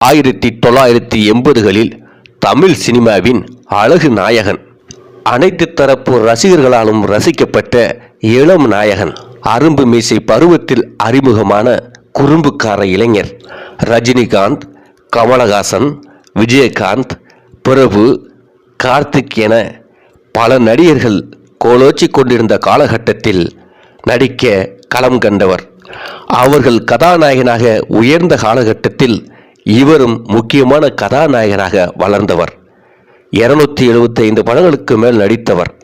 ஆயிரத்தி தொள்ளாயிரத்தி எண்பதுகளில் தமிழ் சினிமாவின் அழகு நாயகன். அனைத்து தரப்பு ரசிகர்களாலும் ரசிக்கப்பட்ட இளம் நாயகன். அரும்பு மீசை பருவத்தில் அறிமுகமான குறும்புக்கார இளைஞர். ரஜினிகாந்த் கமலஹாசன் விஜயகாந்த் பிரபு கார்த்திக் என பல நடிகர்கள் கோலோச்சி கொண்டிருந்த காலகட்டத்தில் நடிக்க களம் கண்டவர். அவர்கள் கதாநாயகனாக உயர்ந்த காலகட்டத்தில் இவரும் முக்கியமான கதாநாயகனாக வளர்ந்தவர். இருநூத்தி எழுபத்தி ஐந்து படங்களுக்கு மேல் நடித்தவர்.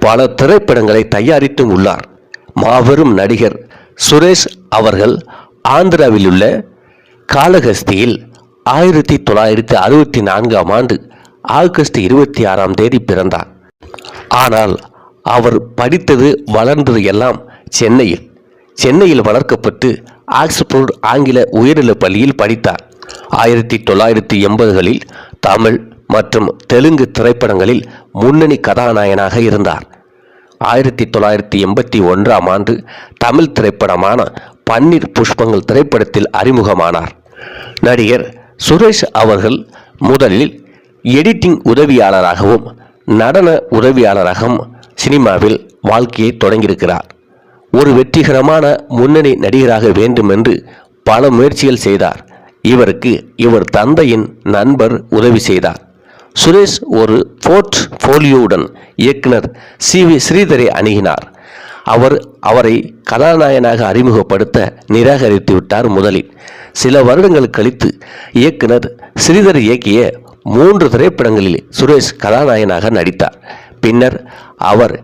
பல திரைப்படங்களை தயாரித்தும் உள்ளார். மாபெரும் நடிகர் சுரேஷ் அவர்கள் ஆந்திராவில் உள்ள காலகஸ்தியில் ஆயிரத்தி தொள்ளாயிரத்தி அறுபத்தி நான்காம் ஆண்டு ஆகஸ்ட் இருபத்தி ஆறாம் தேதி பிறந்தார். ஆனால் அவர் படித்தது வளர்ந்தது எல்லாம் சென்னையில். சென்னையில் வளர்க்கப்பட்டு ஆக்ஸ்போர்ட் ஆங்கில உயர்நிலைப் பள்ளியில் படித்தார். ஆயிரத்தி தொள்ளாயிரத்தி எண்பதுகளில் தமிழ் மற்றும் தெலுங்கு திரைப்படங்களில் முன்னணி கதாநாயகனாக இருந்தார். ஆயிரத்தி தொள்ளாயிரத்தி எண்பத்தி ஒன்றாம் ஆண்டு தமிழ் திரைப்படமான பன்னீர் புஷ்பங்கள் திரைப்படத்தில் அறிமுகமானார். நடிகர் சுரேஷ் அவர்கள் முதலில் எடிட்டிங் உதவியாளராகவும் நடன உதவியாளராகவும் சினிமாவில் வாழ்க்கையை தொடங்கியிருக்கிறார். ஒரு வெற்றிகரமான முன்னணி நடிகராக வேண்டும் என்று பல முயற்சிகள் செய்தார். இவருக்கு இவர் தந்தையின் நண்பர் உதவி செய்தார். சுரேஷ் ஒரு போர்ட் போலியோவுடன் இயக்குனர் சி வி ஸ்ரீதரை அணுகினார். அவர் அவரை கதாநாயகனாக அறிமுகப்படுத்த நிராகரித்து விட்டார் முதலில். சில வருடங்கள் கழித்து இயக்குனர் ஸ்ரீதர் இயக்கிய மூன்று திரைப்படங்களில் சுரேஷ் கதாநாயகனாக நடித்தார். பின்னர் அவர்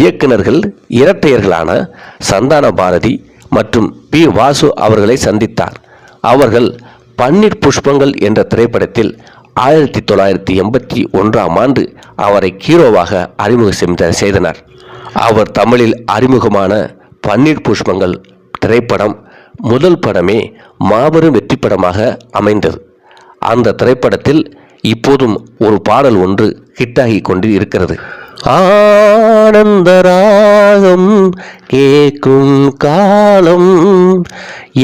இயக்குனர்கள் இரட்டையர்களான சந்தான பாரதி மற்றும் பி வாசு அவர்களை சந்தித்தார். அவர்கள் பன்னீர் புஷ்பங்கள் என்ற திரைப்படத்தில் ஆயிரத்தி தொள்ளாயிரத்தி எண்பத்தி ஒன்றாம் ஆண்டு அவரை ஹீரோவாக அறிமுகம் செய்தனர். அவர் தமிழில் அறிமுகமான பன்னீர் புஷ்பங்கள் திரைப்படம் முதல் படமே மாபெரும் வெற்றி படமாக அமைந்தது. அந்த திரைப்படத்தில் இப்போதும் ஒரு பாடல் ஒன்று ஹிட்டாகி கொண்டு இருக்கிறது. ஆனந்தராகம் கேட்கும் காலம்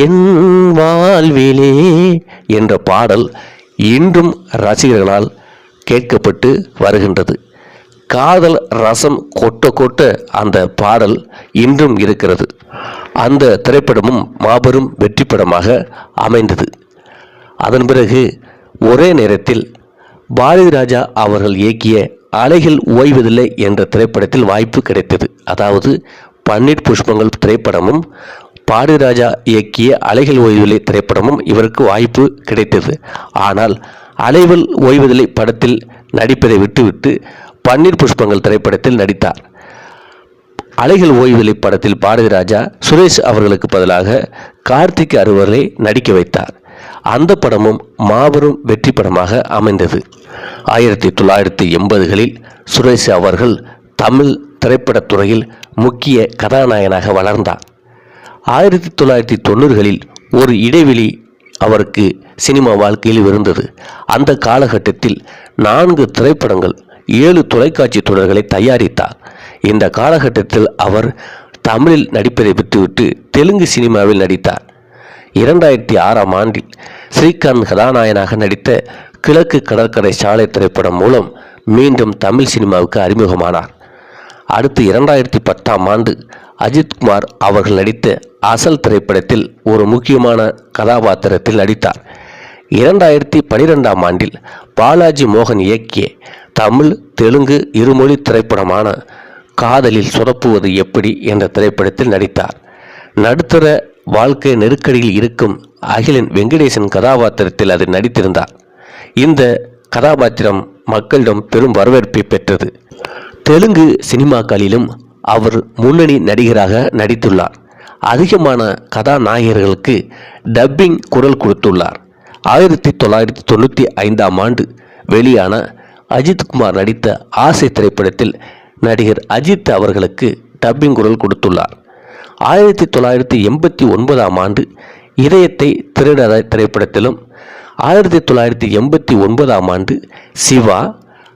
என் வாழ்விலே என்ற பாடல் இன்றும் ரசிகர்களால் கேட்கப்பட்டு வருகின்றது. காதல் ரசம் கொட்ட கொட்ட அந்த பாடல் இன்றும் இருக்கிறது. அந்த திரைப்படமும் மாபெரும் வெற்றி படமாக அமைந்தது. அதன் பிறகு ஒரே நேரத்தில் பாரதி ராஜா அவர்கள் இயக்கிய அலைகள் ஓய்வதில்லை என்ற திரைப்படத்தில் வாய்ப்பு கிடைத்தது. அதாவது பன்னீர் புஷ்பங்கள் திரைப்படமும் பாரதி இயக்கிய அலைகள் ஓய்வதில்லை திரைப்படமும் இவருக்கு வாய்ப்பு கிடைத்தது. ஆனால் அலைகள் ஓய்வதில்லை படத்தில் நடிப்பதை விட்டுவிட்டு பன்னீர் புஷ்பங்கள் திரைப்படத்தில் நடித்தார். அலைகள் ஓய்வில்லை படத்தில் பாரதிராஜா சுரேஷ் அவர்களுக்கு பதிலாக கார்த்திக் அறுவரை நடிக்க வைத்தார். அந்த படமும் மாபெரும் வெற்றி படமாக அமைந்தது. ஆயிரத்தி தொள்ளாயிரத்தி எண்பதுகளில் சுரேஷ் அவர்கள் தமிழ் திரைப்படத்துறையில் முக்கிய கதாநாயகனாக வளர்ந்தார். ஆயிரத்தி தொள்ளாயிரத்தி தொண்ணூறுகளில் ஒரு இடைவெளி அவருக்கு சினிமா வாழ்க்கையில் இருந்தது. அந்த காலகட்டத்தில் நான்கு திரைப்படங்கள் ஏழு தொலைக்காட்சி தொடர்களை தயாரித்தார். இந்த காலகட்டத்தில் அவர் தமிழில் நடிப்பதை விட்டுவிட்டு தெலுங்கு சினிமாவில் நடித்தார். இரண்டாயிரத்தி ஆறாம் ஆண்டில் ஸ்ரீகாந்த் கதாநாயகனாக நடித்த கிழக்கு கடற்கரை சாலை திரைப்படம் மூலம் மீண்டும் தமிழ் சினிமாவுக்கு அறிமுகமானார். அடுத்து இரண்டாயிரத்தி பத்தாம் ஆண்டு அஜித்குமார் அவர்கள் நடித்த அசல் திரைப்படத்தில் ஒரு முக்கியமான கதாபாத்திரத்தில் நடித்தார். இரண்டாயிரத்தி பனிரெண்டாம் ஆண்டில் பாலாஜி மோகன் இயக்கிய தமிழ் தெலுங்கு இருமொழி திரைப்படமான காதலில் சொதப்புவது எப்படி என்ற திரைப்படத்தில் நடித்தார். நடுத்தர வாழ்க்கை நெருக்கடியில் இருக்கும் அகிலன் வெங்கடேசன் கதாபாத்திரத்தில் அது நடித்திருந்தார். இந்த கதாபாத்திரம் மக்களிடம் பெரும் வரவேற்பை பெற்றது. தெலுங்கு சினிமாக்களிலும் அவர் முன்னணி நடிகராக நடித்துள்ளார். அதிகமான கதாநாயகர்களுக்கு டப்பிங் குரல் கொடுத்துள்ளார். ஆயிரத்தி தொள்ளாயிரத்தி தொண்ணூற்றி ஐந்தாம் ஆண்டு வெளியான அஜித்குமார் நடித்த ஆசை திரைப்படத்தில் நடிகர் அஜித் அவர்களுக்கு டப்பிங் குரல் கொடுத்துள்ளார். ஆயிரத்தி தொள்ளாயிரத்தி எண்பத்தி ஒன்பதாம் ஆண்டு இதயத்தை திருட திரைப்படத்திலும் ஆயிரத்தி தொள்ளாயிரத்தி எண்பத்தி ஒன்பதாம் ஆண்டு சிவா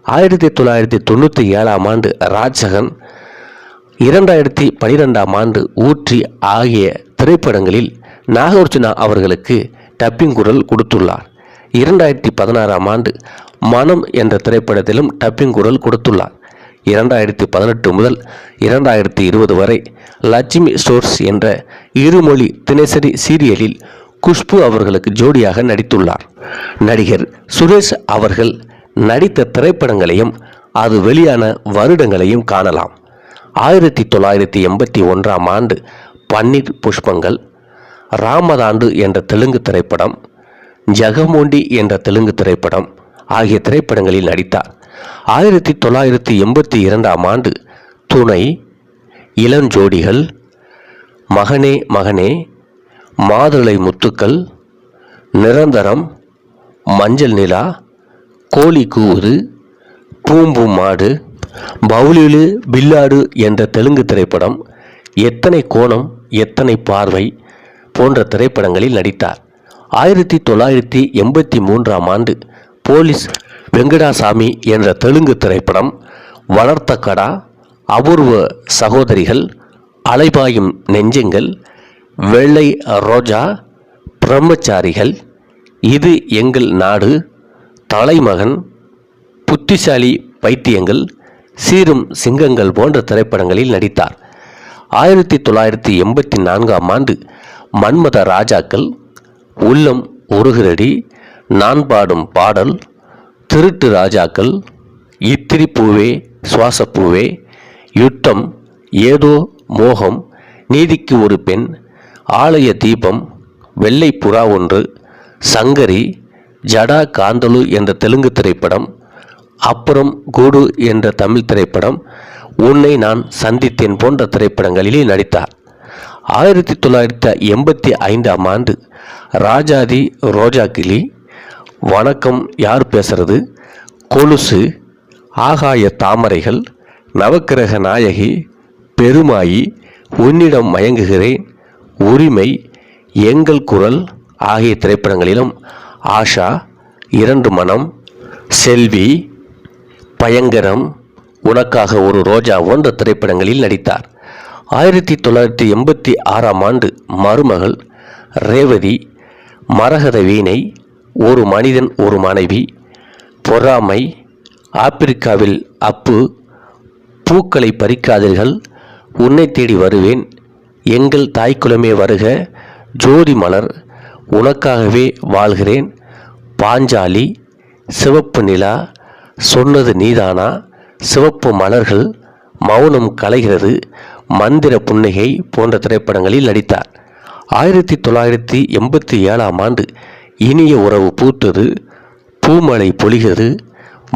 ஆயிரத்தி தொள்ளாயிரத்தி தொண்ணூற்றி ஏழாம் ஆண்டு ராஜகன் இரண்டாயிரத்தி பனிரெண்டாம் ஆண்டு ஊற்றி ஆகிய திரைப்படங்களில் நாகார்ஜுனா அவர்களுக்கு டப்பிங் குரல் கொடுத்துள்ளார். இரண்டாயிரத்தி பதினாறாம் ஆண்டு மனம் என்ற திரைப்படத்திலும் டப்பிங் குரல் கொடுத்துள்ளார். இரண்டாயிரத்தி பதினெட்டு முதல் இரண்டாயிரத்தி இருபது வரை லட்சுமி ஸ்டோர்ஸ் என்ற இருமொழி தினசரி சீரியலில் குஷ்பு அவர்களுக்கு ஜோடியாக நடித்துள்ளார். நடிகர் சுரேஷ் அவர்கள் நடித்த திரைப்படங்களையும் அது வெளியான வருடங்களையும் காணலாம். ஆயிரத்தி தொள்ளாயிரத்தி எண்பத்தி ஒன்றாம் ஆண்டு பன்னீர் புஷ்பங்கள் ராமதாண்டு என்ற தெலுங்கு திரைப்படம் ஜெகமோண்டி என்ற தெலுங்கு திரைப்படம் ஆகிய திரைப்படங்களில் நடித்தார். ஆயிரத்தி தொள்ளாயிரத்தி எண்பத்தி இரண்டாம் ஆண்டு துணை இளஞ்சோடிகள் மகனே மகனே மாதுளை முத்துக்கள் நிரந்தரம் மஞ்சள் நிலா கோழி கூவுது பூம்பும் மாடு பவுலிலு பில்லாடு என்ற தெலுங்கு திரைப்படம் எத்தனை கோணம் எத்தனை பார்வை போன்ற திரைப்படங்களில் நடித்தார். ஆயிரத்தி தொள்ளாயிரத்தி எண்பத்தி மூன்றாம் ஆண்டு போலீஸ் வெங்கடாசாமி என்ற தெலுங்கு திரைப்படம் வளர்த்த கடா அபூர்வ சகோதரிகள் அலைபாயும் நெஞ்சங்கள் வெள்ளை ரோஜா பிரம்மச்சாரிகள் இது எங்கள் நாடு தலைமகன் புத்திசாலி பைத்தியங்கள் சீரும் சிங்கங்கள் போன்ற திரைப்படங்களில் நடித்தார். ஆயிரத்தி தொள்ளாயிரத்தி எண்பத்தி நான்காம் ஆண்டு மன்மத ராஜாக்கள் உள்ளம் உருகிறடி நான் பாடும் பாடல் திருட்டு ராஜாக்கள் இத்திரி பூவே சுவாசப்பூவே யுத்தம் ஏதோ மோகம் நீதிக்கு ஒரு பெண் ஆலய தீபம் வெள்ளை புறா ஒன்று சங்கரி ஜடா காந்தலு என்ற தெலுங்கு திரைப்படம் அப்புறம் கூடு என்ற தமிழ் திரைப்படம் உன்னை நான் சந்தித்தேன் போன்ற திரைப்படங்களிலே நடித்தார். ஆயிரத்தி தொள்ளாயிரத்தி எண்பத்தி ஐந்தாம் ஆண்டு ராஜாதி ரோஜா கிளி வணக்கம் யார் பேசுறது? கொலுசு ஆகாய தாமரைகள் நவக்கிரக நாயகி பெருமாயி உன்னிடம் மயங்குகிறேன் உரிமை எங்கள் குரல் ஆகிய திரைப்படங்களிலும் ஆஷா இரண்டு மனம் செல்வி பயங்கரம் உனக்காக ஒரு ரோஜா போன்ற திரைப்படங்களில் நடித்தார். ஆயிரத்தி தொள்ளாயிரத்தி எண்பத்தி ஆறாம் ஆண்டு மருமகள் ரேவதி மரகத வீணை ஒரு மனிதன் ஒரு மனைவி. பொறாமை. ஆப்பிரிக்காவில் அப்பு. பூக்களை பறிக்காதீர்கள். உன்னை தேடி வருவேன். எங்கள் தாய்க்குலமே வருக. ஜோதி மலர். உனக்காகவே வாழ்கிறேன். பாஞ்சாலி. சிவப்பு நிலா. சொன்னது நீதானா? சிவப்பு மலர்கள். மௌனம் கலைகிறது. மந்திர புன்னகை போன்ற திரைப்படங்களில் நடித்தார். ஆயிரத்தி தொள்ளாயிரத்தி எண்பத்தி ஏழாம் ஆண்டு இனிய உறவு பூத்தது பூமலை பொழிகிறது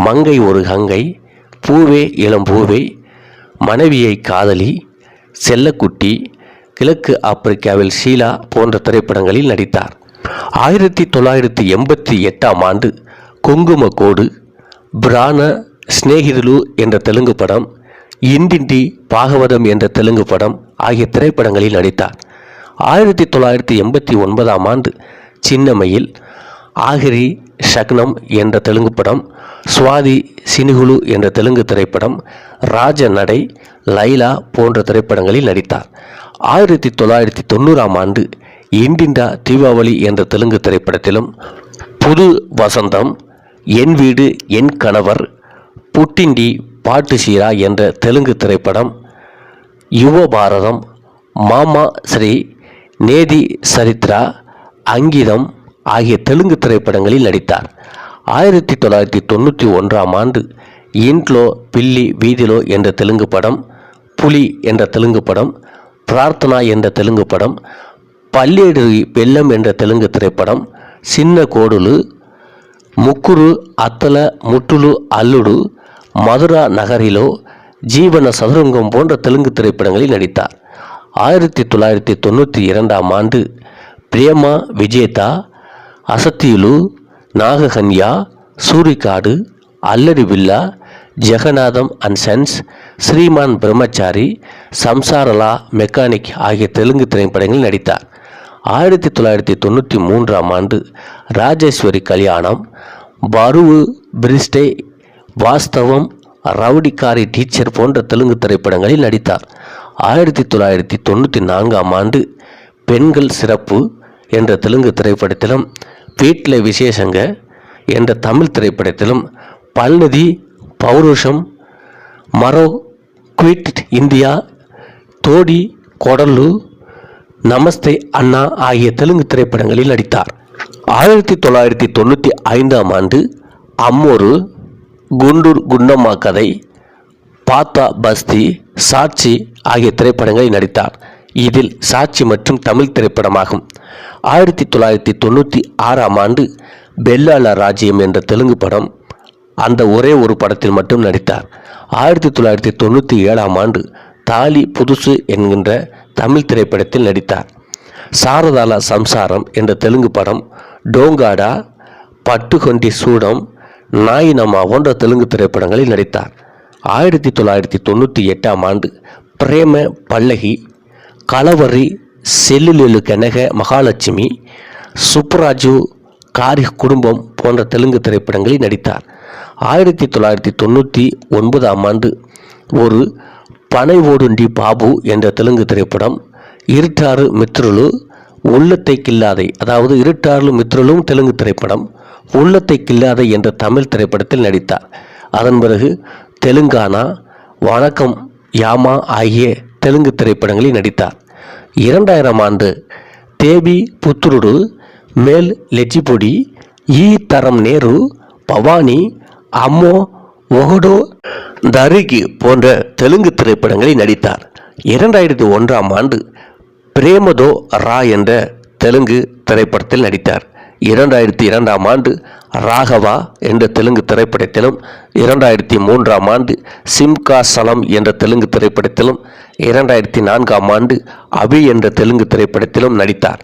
மங்கை ஒரு கங்கை பூவே இளம் பூவே மனைவியை காதலி செல்லக்குட்டி கிழக்கு ஆப்பிரிக்காவில் ஷீலா போன்ற திரைப்படங்களில் நடித்தார். ஆயிரத்தி தொள்ளாயிரத்தி எண்பத்தி எட்டாம் ஆண்டு குங்கும கோடு பிராண ஸ்நேகிதுலு என்ற தெலுங்கு படம் இண்டிண்டி பாகவதம் என்ற தெலுங்கு படம் ஆகிய திரைப்படங்களில் நடித்தார். ஆயிரத்தி தொள்ளாயிரத்தி எண்பத்தி ஒன்பதாம் ஆண்டு சின்னமையில் ஆகிரி ஷக்னம் என்ற தெலுங்கு படம் சுவாதி சினிகுலு என்ற தெலுங்கு திரைப்படம் ராஜ நடை லைலா போன்ற திரைப்படங்களில் நடித்தார். ஆயிரத்தி தொள்ளாயிரத்தி தொண்ணூறாம் ஆண்டு இண்டிண்டா தீபாவளி என்ற தெலுங்கு திரைப்படத்திலும் புது வசந்தம் என் வீடு என் கணவர் புட்டிண்டி பாட்டு சீரா என்ற தெலுங்கு திரைப்படம் யுவ பாரதம் மாமா ஸ்ரீ நேதி சரித்ரா அங்கிதம் ஆகிய தெலுங்கு திரைப்படங்களில் நடித்தார். ஆயிரத்தி தொள்ளாயிரத்தி தொண்ணூற்றி ஒன்றாம் ஆண்டு இன்ட்லோ பில்லி வீதிலோ என்ற தெலுங்கு படம் புலி என்ற தெலுங்கு படம் பிரார்த்தனா என்ற தெலுங்கு படம் பல்லேடு வெள்ளம் என்ற தெலுங்கு திரைப்படம் சின்ன கோடுலு முக்குரு அத்தல முட்டுலு அல்லுடு மதுரா நகரிலோ ஜீவன சதுரங்கம் போன்ற தெலுங்கு திரைப்படங்களில் நடித்தார். ஆயிரத்தி தொள்ளாயிரத்தி தொண்ணூற்றி இரண்டாம் ஆண்டு பிரேமா விஜேதா அசத்தியுலு நாககன்யா சூரிகாடு அல்லடி வில்லா Jagannatham and sons Sriman Brahmachari சம்சாரலா mechanic ஆகிய தெலுங்கு திரைப்படங்களில் நடித்தார். ஆயிரத்தி தொள்ளாயிரத்தி தொண்ணூற்றி மூன்றாம் ஆண்டு ராஜேஸ்வரி கல்யாணம் பருவு பிரிஸ்டே வாஸ்தவம் ரவுடிக்காரி டீச்சர் போன்ற தெலுங்கு திரைப்படங்களில் நடித்தார். ஆயிரத்தி தொள்ளாயிரத்தி தொண்ணூற்றி நான்காம் ஆண்டு பெண்கள் சிறப்பு என்ற தெலுங்கு திரைப்படத்திலும் வீட்டில் விசேஷங்க என்ற தமிழ் திரைப்படத்திலும் பல்நிதி பௌருஷம் மரோ குவிட் இந்தியா தோடி கொடலு நமஸ்தே அண்ணா ஆகிய தெலுங்கு திரைப்படங்களில் நடித்தார். ஆயிரத்தி தொள்ளாயிரத்தி தொண்ணூற்றி ஐந்தாம் ஆண்டு அம்மொரு குண்டூர் குண்டம்மா கதை பாத்தா பஸ்தி சாட்சி ஆகிய திரைப்படங்களில் நடித்தார். இதில் சாட்சி மற்றும் தமிழ் திரைப்படமாகும். ஆயிரத்தி தொள்ளாயிரத்தி தொண்ணூற்றி ஆறாம் ஆண்டு பெல்லால ராஜ்யம் என்ற தெலுங்கு படம் அந்த ஒரே ஒரு படத்தில் மட்டும் நடித்தார். ஆயிரத்தி தொள்ளாயிரத்தி தொண்ணூற்றி ஏழாம் ஆண்டு தாலி புதுசு என்கின்ற தமிழ் திரைப்படத்தில் நடித்தார். சாரதாலா சம்சாரம் என்ற தெலுங்கு படம் டோங்காடா பட்டுகொண்டி சூடம் நாயினம்மா போன்ற தெலுங்கு திரைப்படங்களில் நடித்தார். ஆயிரத்தி தொள்ளாயிரத்தி தொண்ணூற்றி எட்டாம் ஆண்டு பிரேம பல்லகி கலவரி செல்லுலெலு கனக மகாலட்சுமி சுப்புராஜு காரி குடும்பம் போன்ற தெலுங்கு திரைப்படங்களில் நடித்தார். ஆயிரத்தி தொள்ளாயிரத்தி தொண்ணூற்றி ஒன்பதாம் ஆண்டு ஒரு பனை ஓடுண்டி பாபு என்ற தெலுங்கு திரைப்படம் இருட்டாறு மித்ருலு உள்ளத்தை கில்லாதை அதாவது இருட்டாறு மித்ருலும் தெலுங்கு திரைப்படம் உள்ளத்தை கில்லாதை என்ற தமிழ் திரைப்படத்தில் நடித்தார். அதன் பிறகு தெலுங்கானா வணக்கம் யாமா ஆகிய தெலுங்கு திரைப்படங்களில் நடித்தார். இரண்டாயிரம் ஆண்டு தேபி புத்துருடு மேல் லெச்சிபொடி ஈ தரம் நேரு பவானி அம்மோ ஒகடோ தரிகி போன்ற தெலுங்கு திரைப்படங்களில் நடித்தார். இரண்டாயிரத்தி ஒன்றாம் ஆண்டு பிரேமதோ ரா என்ற தெலுங்கு திரைப்படத்தில் நடித்தார். இரண்டாயிரத்தி இரண்டாம் ஆண்டு ராகவா என்ற தெலுங்கு திரைப்படத்திலும் இரண்டாயிரத்தி மூன்றாம் ஆண்டு சிம்கா சலம் என்ற தெலுங்கு திரைப்படத்திலும் இரண்டாயிரத்தி நான்காம் ஆண்டு அபி என்ற தெலுங்கு திரைப்படத்திலும் நடித்தார்.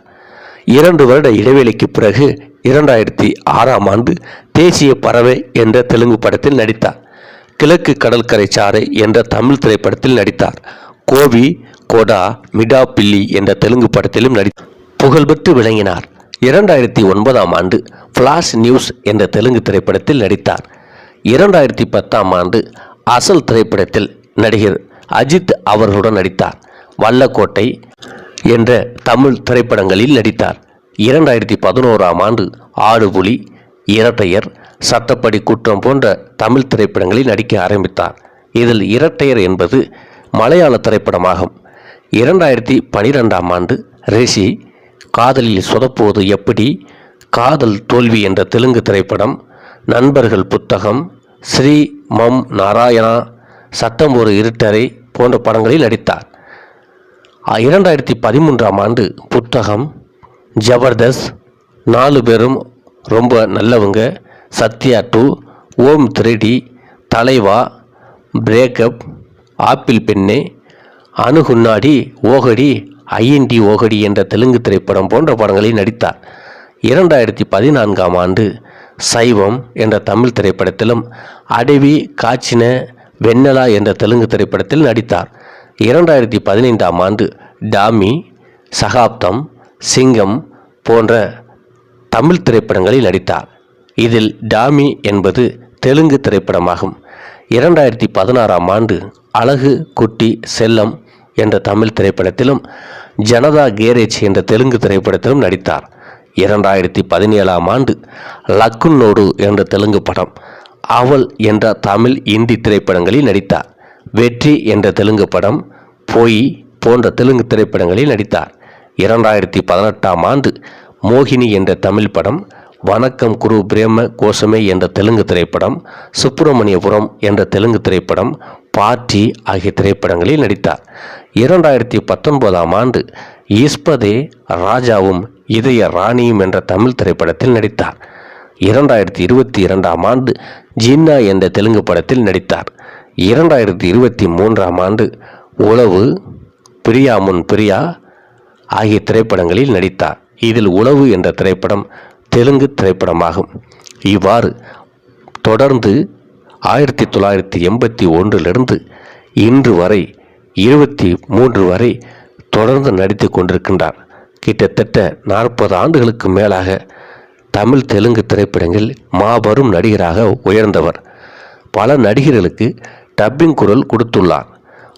இரண்டு வருட இடைவெளிக்கு பிறகு இரண்டாயிரத்தி ஆறாம் ஆண்டு தேசிய பறவை என்ற தெலுங்கு படத்தில் நடித்தார். கிழக்கு கடற்கரை சாறை என்ற தமிழ் திரைப்படத்தில் நடித்தார். கோவி கோடா மிடா பில்லி என்ற தெலுங்கு படத்திலும் நடி புகழ்பெற்று விளங்கினார். இரண்டாயிரத்தி ஒன்பதாம் ஆண்டு ஃப்ளாஷ் நியூஸ் என்ற தெலுங்கு திரைப்படத்தில் நடித்தார். இரண்டாயிரத்தி பத்தாம் ஆண்டு அசல் திரைப்படத்தில் நடிகர் அஜித் அவர்களுடன் நடித்தார். வல்லக்கோட்டை என்ற தமிழ் திரைப்படங்களில் நடித்தார். இரண்டாயிரத்தி பதினோராம் ஆண்டு ஆடுபுலி இரட்டையர் சட்டப்படி குற்றம் போன்ற தமிழ் திரைப்படங்களில் நடிக்க ஆரம்பித்தார். இதில் இரட்டையர் என்பது மலையாள திரைப்படமாகும். இரண்டாயிரத்தி பனிரெண்டாம் ஆண்டு ரிஷி காதலில் சொதப்புவது எப்படி? காதல் தோல்வி என்ற தெலுங்கு திரைப்படம் நண்பர்கள் புத்தகம் ஸ்ரீ மம் நாராயணா சட்டம் ஒரு இருட்டரை போன்ற படங்களில் நடித்தார். இரண்டாயிரத்தி பதிமூன்றாம் ஆண்டு புத்தகம் ஜபர்தஸ்த் நாலு பேரும் ரொம்ப நல்லவங்க Sathya two Om three D Thalaivaa breakup apple Penne Anukunnadi Okati INT ஓகடி என்ற தெலுங்கு திரைப்படம் போன்ற படங்களில் நடித்தார். இரண்டாயிரத்தி பதினான்காம் ஆண்டு சைவம் என்ற தமிழ் திரைப்படத்திலும் அடவி காச்சின வெண்ணலா என்ற தெலுங்கு திரைப்படத்தில் நடித்தார். இரண்டாயிரத்தி பதினைந்தாம் ஆண்டு டாமி சகாப்தம் சிங்கம் போன்ற தமிழ் திரைப்படங்களில் நடித்தார். இதில் டாமி என்பது தெலுங்கு திரைப்படமாகும். இரண்டாயிரத்தி பதினாறாம் ஆண்டு அழகு குட்டி செல்லம் என்ற தமிழ் திரைப்படத்திலும் ஜனதா கேரேஜ் என்ற தெலுங்கு திரைப்படத்திலும் நடித்தார். இரண்டாயிரத்தி பதினேழாம் ஆண்டு லக்குன்னோடு என்ற தெலுங்கு படம் அவள் என்ற தமிழ் இந்தி திரைப்படங்களில் நடித்தார். வெற்றி என்ற தெலுங்கு படம் பொய் போன்ற தெலுங்கு திரைப்படங்களில் நடித்தார். இரண்டாயிரத்தி பதினெட்டாம் ஆண்டு மோகினி என்ற தமிழ் படம் வணக்கம் குரு பிரேம கோசமே என்ற தெலுங்கு திரைப்படம் சுப்பிரமணியபுரம் என்ற தெலுங்கு திரைப்படம் பார்ட்டி ஆகிய திரைப்படங்களில் நடித்தார். இரண்டாயிரத்தி பத்தொன்பதாம் ஆண்டு இஸ்பதே ராஜாவும் இதய ராணியும் என்ற தமிழ் திரைப்படத்தில் நடித்தார். இரண்டாயிரத்தி இருபத்தி இரண்டாம் ஆண்டு ஜின்னா என்ற தெலுங்கு படத்தில் நடித்தார். இரண்டாயிரத்தி இருபத்தி மூன்றாம் ஆண்டு உளவு பிரியா முன் பிரியா ஆகிய திரைப்படங்களில் நடித்தார். இதில் உளவு என்ற திரைப்படம் தெலுங்கு திரைப்படமாகும். இவ்வாறு தொடர்ந்து ஆயிரத்தி தொள்ளாயிரத்தி எண்பத்தி ஒன்றிலிருந்து இன்று வரை இருபத்தி மூன்று வரை தொடர்ந்து நடித்து கொண்டிருக்கின்றார் கிட்டத்தட்ட நாற்பது ஆண்டுகளுக்கு மேலாக தமிழ் தெலுங்கு திரைப்படங்களில் மாபெரும் நடிகராக உயர்ந்தவர். பல நடிகர்களுக்கு டப்பிங் குரல் கொடுத்துள்ளார்.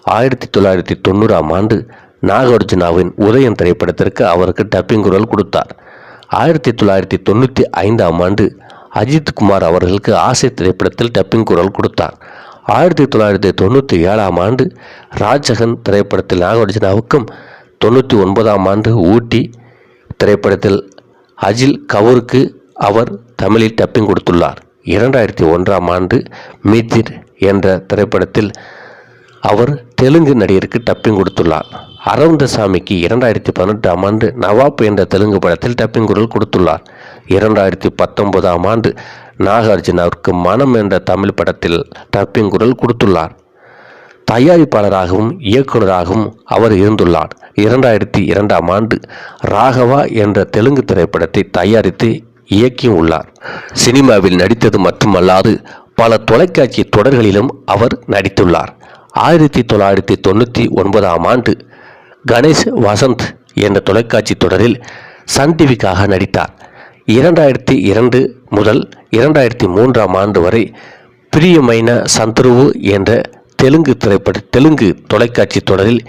ஆயிரத்தி தொள்ளாயிரத்தி தொண்ணூறாம் ஆண்டு நாகார்ஜுனாவின் உதயம் திரைப்படத்திற்கு அவருக்கு டப்பிங் குரல் கொடுத்தார். ஆயிரத்தி தொள்ளாயிரத்தி தொண்ணூற்றி ஐந்தாம் ஆண்டு அஜித் குமார் அவர்களுக்கு ஆசை திரைப்படத்தில் டப்பிங் குரல் கொடுத்தார். ஆயிரத்தி தொள்ளாயிரத்தி தொண்ணூற்றி ஏழாம் ஆண்டு ராஜகன் திரைப்படத்தில் நாகார்ஜுனாவுக்கும் தொண்ணூற்றி ஒன்பதாம் ஆண்டு ஊட்டி திரைப்படத்தில் அஜில் கவுருக்கு அவர் தமிழில் டப்பிங் கொடுத்துள்ளார். இரண்டாயிரத்தி ஒன்றாம் ஆண்டு மீத்திர் என்ற திரைப்படத்தில் அவர் தெலுங்கு நடிகருக்கு டப்பிங் கொடுத்துள்ளார். அரவிந்தசாமிக்கு இரண்டாயிரத்தி பதினெட்டாம் ஆண்டு நவாப் என்ற தெலுங்கு படத்தில் டப்பிங் குரல் கொடுத்துள்ளார். இரண்டாயிரத்தி பத்தொன்பதாம் ஆண்டு நாகார்ஜுனாவிற்கு மனம் என்ற தமிழ் படத்தில் டப்பிங் குரல் கொடுத்துள்ளார். தயாரிப்பாளராகவும் இயக்குனராகவும் அவர் இருந்துள்ளார். இரண்டாயிரத்தி இரண்டாம் ஆண்டு ராகவா என்ற தெலுங்கு திரைப்படத்தை தயாரித்து இயக்கியும் உள்ளார் சினிமாவில் நடித்தது மட்டுமல்லாது பல தொலைக்காட்சி தொடர்களிலும் அவர் நடித்துள்ளார். ஆயிரத்தி தொள்ளாயிரத்தி தொண்ணூற்றி ஒன்பதாம் ஆண்டு கணேஷ் வசந்த் என்ற தொலைக்காட்சி தொடரில் சன் டிவிக்காக நடித்தார். இரண்டாயிரத்தி இரண்டு முதல் இரண்டாயிரத்தி மூன்றாம் ஆண்டு வரை பிரியமைன சந்துருவு என்ற தெலுங்கு திரைப்பட தெலுங்கு தொலைக்காட்சி தொடரில்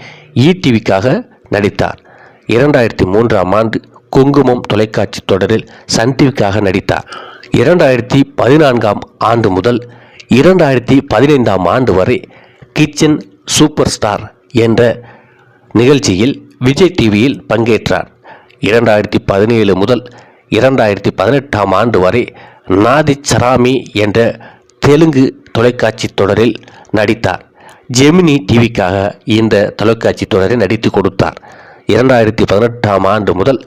ஈடிவிக்காக நடித்தார். இரண்டாயிரத்தி மூன்றாம் ஆண்டு குங்குமம் தொலைக்காட்சி தொடரில் சன் டிவிக்காக நடித்தார். இரண்டாயிரத்தி பதினான்காம் ஆண்டு முதல் இரண்டாயிரத்தி பதினைந்தாம் ஆண்டு வரை கிச்சன் சூப்பர் ஸ்டார் என்ற நிகழ்ச்சியில் விஜய் டிவியில் பங்கேற்றார். இரண்டாயிரத்தி பதினேழு முதல் இரண்டாயிரத்தி பதினெட்டாம் ஆண்டு வரை நாதி சராமி என்ற தெலுங்கு தொலைக்காட்சி தொடரில் நடித்தார். ஜெமினி டிவிக்காக இந்த தொலைக்காட்சி தொடரை நடித்து கொடுத்தார். இரண்டாயிரத்தி பதினெட்டாம் ஆண்டு முதல்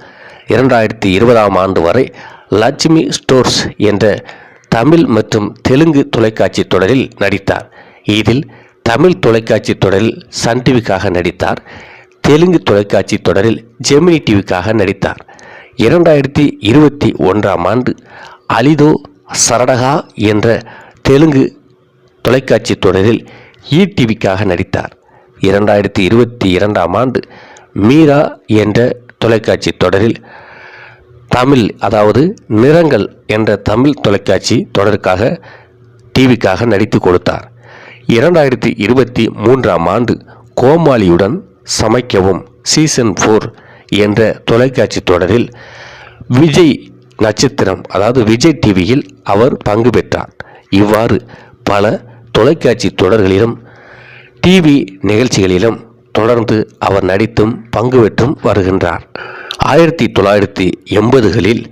இரண்டாயிரத்தி இருபதாம் ஆண்டு வரை லட்சுமி ஸ்டோர்ஸ் என்ற தமிழ் மற்றும் தெலுங்கு தொலைக்காட்சி தொடரில் நடித்தார். இதில் தமிழ் தொலைக்காட்சி தொடரில் சன் டிவிக்காக நடித்தார். தெலுங்கு தொலைக்காட்சி தொடரில் ஜெமினி டிவிக்காக நடித்தார். இரண்டாயிரத்தி இருபத்தி ஒன்றாம் ஆண்டு அலிதோ சரடகா என்ற தெலுங்கு தொலைக்காட்சி தொடரில் e டிவிக்காக நடித்தார். இரண்டாயிரத்தி இருபத்தி இரண்டாம் ஆண்டு மீரா என்ற தொலைக்காட்சி தொடரில் தமிழ் அதாவது நிறங்கள் என்ற தமிழ் தொலைக்காட்சி தொடருக்காக டிவிக்காக நடித்து கொடுத்தார். இரண்டாயிரத்தி இருபத்தி மூன்றாம் ஆண்டு கோமாளியுடன் சமைக்கவும். சீசன் ஃபோர் என்ற தொலைக்காட்சி தொடரில் விஜய் நட்சத்திரம் அதாவது விஜய் டிவியில் அவர் பங்கு பெற்றார். இவ்வாறு பல தொலைக்காட்சி தொடர்களிலும் டிவி நிகழ்ச்சிகளிலும் தொடர்ந்து அவர் நடித்தும் பங்கு பெற்றும் வருகின்றார். ஆயிரத்தி தொள்ளாயிரத்தி எண்பதுகளில்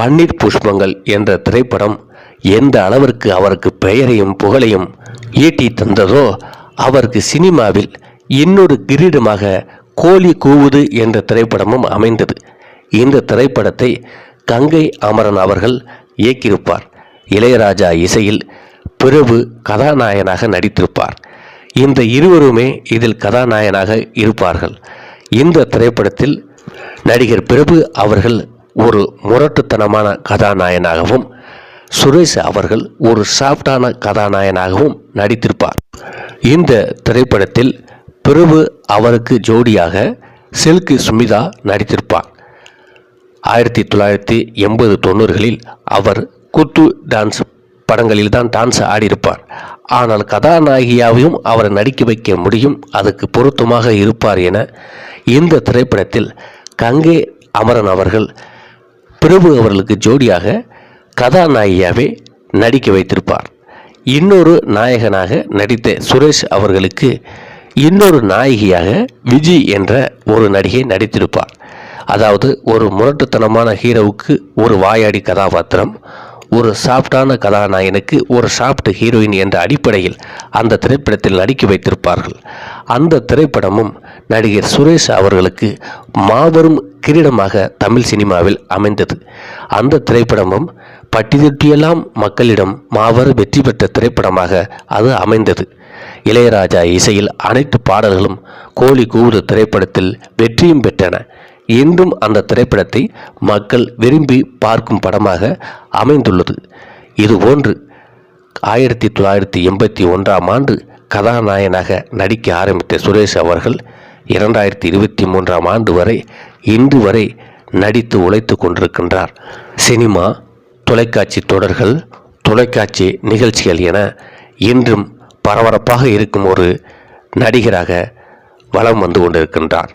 பன்னீர் புஷ்பங்கள் என்ற திரைப்படம் எந்த அளவிற்கு அவருக்கு பெயரையும் புகழையும் ஈட்டி தந்ததோ அவருக்கு சினிமாவில் இன்னொரு கிரீடமாக கோழி கூவுது என்ற திரைப்படமும் அமைந்தது. இந்த திரைப்படத்தை கங்கை அமரன் அவர்கள் இயக்கியிருப்பார். இளையராஜா இசையில் பிரபு கதாநாயகனாக நடித்திருப்பார். இந்த இருவருமே இதில் கதாநாயகனாக இருப்பார்கள். இந்த திரைப்படத்தில் நடிகர் பிரபு அவர்கள் ஒரு முரட்டுத்தனமான கதாநாயகனாகவும் சுரேஷ் அவர்கள் ஒரு சாஃப்டான கதாநாயகனாகவும் நடித்திருப்பார். இந்த திரைப்படத்தில் பிரபு அவருக்கு ஜோடியாக சில்கு சுமிதா நடித்திருப்பார். ஆயிரத்தி தொள்ளாயிரத்தி எண்பது தொண்ணூறுகளில் அவர் குத்து டான்ஸ் படங்களில் தான் டான்ஸ் ஆடியிருப்பார். ஆனால் கதாநாயகியாவையும் அவரை நடிக்க வைக்க முடியும் அதுக்கு பொருத்தமாக இருப்பார் என இந்த திரைப்படத்தில் கங்கே அமரன் அவர்கள் பிரபு அவர்களுக்கு ஜோடியாக கதாநாயகியாகவே நடிக்க வைத்திருப்பார். இன்னொரு நாயகனாக நடித்த சுரேஷ் அவர்களுக்கு இன்னொரு நாயகியாக விஜி என்ற ஒரு நடிகை நடித்திருப்பார். அதாவது ஒரு முரட்டுத்தனமான ஹீரோவுக்கு ஒரு வாயாடி கதாபாத்திரம் ஒரு சாஃப்டான கதாநாயகனுக்கு ஒரு சாஃப்ட் ஹீரோயின் என்ற அடிப்படையில் அந்த திரைப்படத்தில் நடிக்க வைத்திருப்பார்கள். அந்த திரைப்படமும் நடிகர் சுரேஷ் அவர்களுக்கு மாபெரும் கிரீடமாக தமிழ் சினிமாவில் அமைந்தது. அந்த திரைப்படமும் பட்டிதொட்டியெல்லாம் மக்களிடம் மாபெரும் வெற்றி பெற்ற திரைப்படமாக அது அமைந்தது. இளையராஜா இசையில் அனைத்து பாடல்களும் கோழி கூவுது திரைப்படத்தில் வெற்றியும் பெற்றன. இன்றும் அந்த திரைப்படத்தை மக்கள் விரும்பி பார்க்கும் படமாக அமைந்துள்ளது. இதுபோன்று ஆயிரத்தி தொள்ளாயிரத்தி எண்பத்தி ஒன்றாம் ஆண்டு கதாநாயகனாக நடிக்க ஆரம்பித்த சுரேஷ் அவர்கள் இரண்டாயிரத்தி இருபத்தி மூன்றாம் ஆண்டு வரை இன்று வரை நடித்து உழைத்து கொண்டிருக்கின்றார். சினிமா தொலைக்காட்சி தொடர்கள் தொலைக்காட்சி நிகழ்ச்சிகள் என இன்றும் பரபரப்பாக இருக்கும் ஒரு நடிகராக வலம் வந்து கொண்டிருக்கின்றார்.